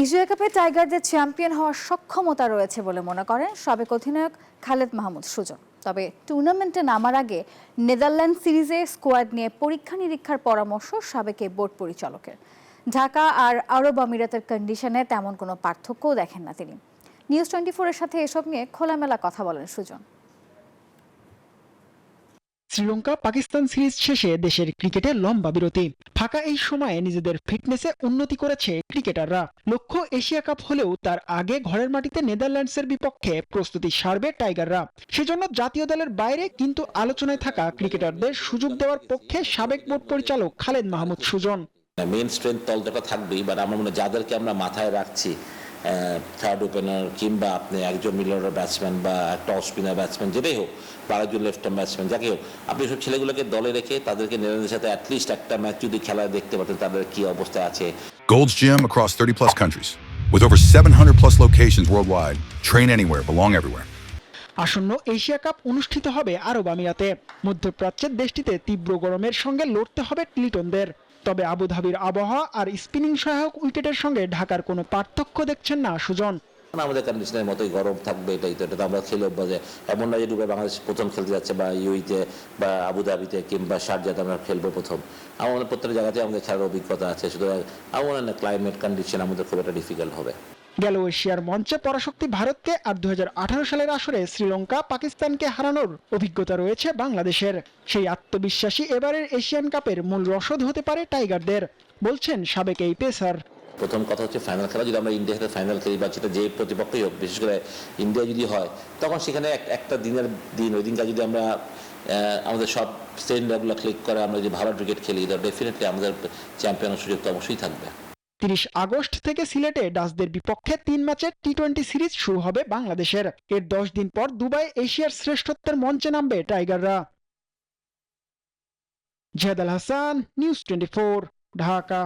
Asia কাপে টাইগারদের champion হওয়ার সক্ষমতা রয়েছে বলে মনে করেন সাবেক অধিনায়ক খালেদ মাহমুদ সুজন। তবে টুর্নামেন্টে নামার আগে নেদারল্যান্ড সিরিজে স্কোয়াড নিয়ে পরীক্ষা নিরীক্ষার পরামর্শ সাবেক বোর্ড পরিচালকের। ঢাকা আর আরব আমিরাতের কন্ডিশনে তেমন কোনো পার্থক্যও দেখেন না তিনি। নিউজ টোয়েন্টি ফোরের সাথে এসব নিয়ে খোলামেলা কথা বলেন সুজন। শ্রীলঙ্কা পাকিস্তান সিরিজ শেষে দেশের ক্রিকেটে লম্বা বিরতি। ফাঁকা এই সময়ে নিজেদের ফিটনেসে উন্নতি করেছে ক্রিকেটাররা। লক্ষ্য এশিয়া কাপ হলেও তার আগে ঘরের মাটিতে নেদারল্যান্ডসের বিপক্ষে প্রস্তুতি সারবে টাইগাররা। সেজন্য জাতীয় দলের বাইরে কিন্তু আলোচনায় থাকা ক্রিকেটারদের সুযোগ দেওয়ার পক্ষে সাবেক বোর্ড পরিচালক খালেদ মাহমুদ সুজন। মেন স্ট্রেংথ দলটা থাকবেই বাট আমার মনে যাদেরকে আমরা মাথায় রাখছি থার্ড ওপেনার কিংবা আপনি একজন মিডল ব্যাটসম্যান বা একটা অফ স্পিনার ব্যাটসম্যান যেটাই হোক বা আরেকজন লেফট হ্যান্ড ব্যাটসম্যান যাকে হোক আপনি সব ছেলেগুলোকে দলে রেখে তাদেরকে নেদারল্যান্ডের সাথে অ্যাটলিস্ট একটা ম্যাচ যদি খেলা দেখতে পারতেন তাদের কি অবস্থায় আছে Gold's Gym across 30 plus countries. With over 700 plus locations worldwide, train anywhere, belong everywhere. আসন্ন এশিয়া কাপ অনুষ্ঠিত হবে আরব আমিরাতে মধ্যপ্রাচ্যের দেশটিতে তীব্র গরমের সঙ্গে লড়তে হবে লিটনদের তবে আবুধাবির আবহাওয়া আর স্পিনিং সহায়ক উইকেটের সঙ্গে ঢাকার কোনো পার্থক্য দেখছেন না, সুজন। আমাদের কন্ডিশনের মতোই গরম থাকবে, এটাই তো, এটা তো আমরা খেলে অভ্যাসে এমন না যে ডুবে বাংলাদেশ প্রথম খেলতে যাচ্ছে বা ইউইতে বা আবুধাবিতে কিংবা সারজাতে আমরা খেলব প্রথম। আমাদের প্রত্যেক জায়গাতে আমাদের খেলার অভিজ্ঞতা আছে, সুতরাং আমার ক্লাইমেট কন্ডিশন আমাদের খুব একটা ডিফিকাল্ট হবে। গেল এশিয়ার মঞ্চে পরাশক্তি ভারতকে আর দুহাজার আঠারো সালের আসরে শ্রীলঙ্কা পাকিস্তানকে হারানোর অভিজ্ঞতা রয়েছে বাংলাদেশের। সেই আত্মবিশ্বাসী এবারের এশিয়ান কাপের মূল রসদ হতে পারে টাইগারদের, বলছেন সাবেক এই পেসার। প্রথম কথা হচ্ছে ফাইনাল খেলা, যদি আমরা ইন্ডিয়ার সাথে ফাইনাল খেলি বা সেটা যে প্রতিপক্ষই হোক, বিশেষ করে ইন্ডিয়া যদি হয়, তখন সেখানে এক- একটা দিনের দিন, ওই দিনটা যদি আমরা আমাদের সব স্ট্যান্ডার্ডগুলো ক্লিক করে, আমরা যদি ভালো ক্রিকেট খেলি ডেফিনেটলি আমাদের চ্যাম্পিয়নের সুযোগ তো অবশ্যই থাকবে। তিরিশ আগস্ট থেকে সিলেটে ডাচদের বিপক্ষে তিন ম্যাচের টি টোয়েন্টি সিরিজ শুরু হবে বাংলাদেশের। এর দশ দিন পর দুবাই এশিয়ার শ্রেষ্ঠত্বের মঞ্চে নামবে টাইগাররা। Ziad Al Hasan, news twenty Dhaka.